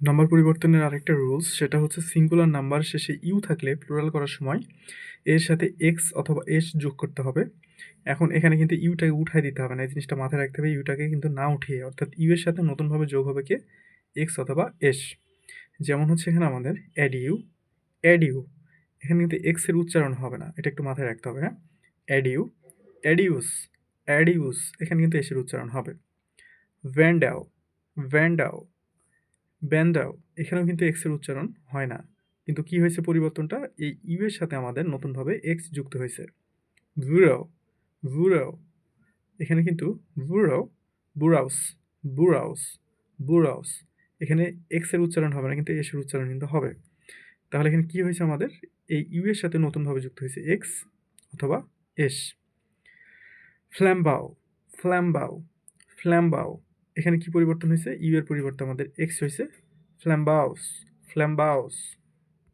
Number পরিবর্তনের আরেকটা rules সেটা হচ্ছে সিঙ্গুলার নাম্বার শেষে ইউ থাকলে প্লুরাল করার সময় এর সাথে এক্স অথবা এস যোগ করতে হবে। এখন এখানে কিন্তু ইউটাকে উঠাই দিতে হবে না, এই জিনিসটা মাথায় রাখতে হবে। ইউটাকে কিন্তু না উঠিয়ে, অর্থাৎ ইউ এর সাথে নতুনভাবে যোগ হবে কে? এক্স অথবা এস যেমন হচ্ছে এখানে আমাদের অ্যাড ইউ অ্যাড ইউ এখানে কিন্তু এক্সের উচ্চারণ হবে না, এটা একটু মাথায় রাখতে হবে হ্যাঁ? অ্যাড ইউ অ্যাডিউস অ্যাডিউস এখানে কিন্তু এসের উচ্চারণ হবে। ভ্যান্ডাও ভ্যান্ডাও ব্যান্ডাও, এখানেও কিন্তু এক্সের উচ্চারণ হয় না। কিন্তু কি হয়েছে পরিবর্তনটা? এই ইউ এর সাথে আমাদের নতুনভাবে এক্স যুক্ত হয়েছে। ভুরাও ভুরাও এখানে কিন্তু ভুরাও বুরাউস বুরাউস বুরাউস এখানে এক্সের উচ্চারণ হবে না, কিন্তু এস এর উচ্চারণ কিন্তু হবে। তাহলে এখানে কি হয়েছে আমাদের? এই ইউ এর সাথে নতুনভাবে যুক্ত হয়েছে এক্স অথবা এস ফ্ল্যাম্বাও ফ্ল্যাম্বাও ফ্ল্যাম্বাও এখানে কি পরিবর্তন হয়েছে? ইউ এর পরিবর্তে আমাদের এক্স হয়েছে। ফ্ল্যাম্বাউস ফ্ল্যাম্বাউস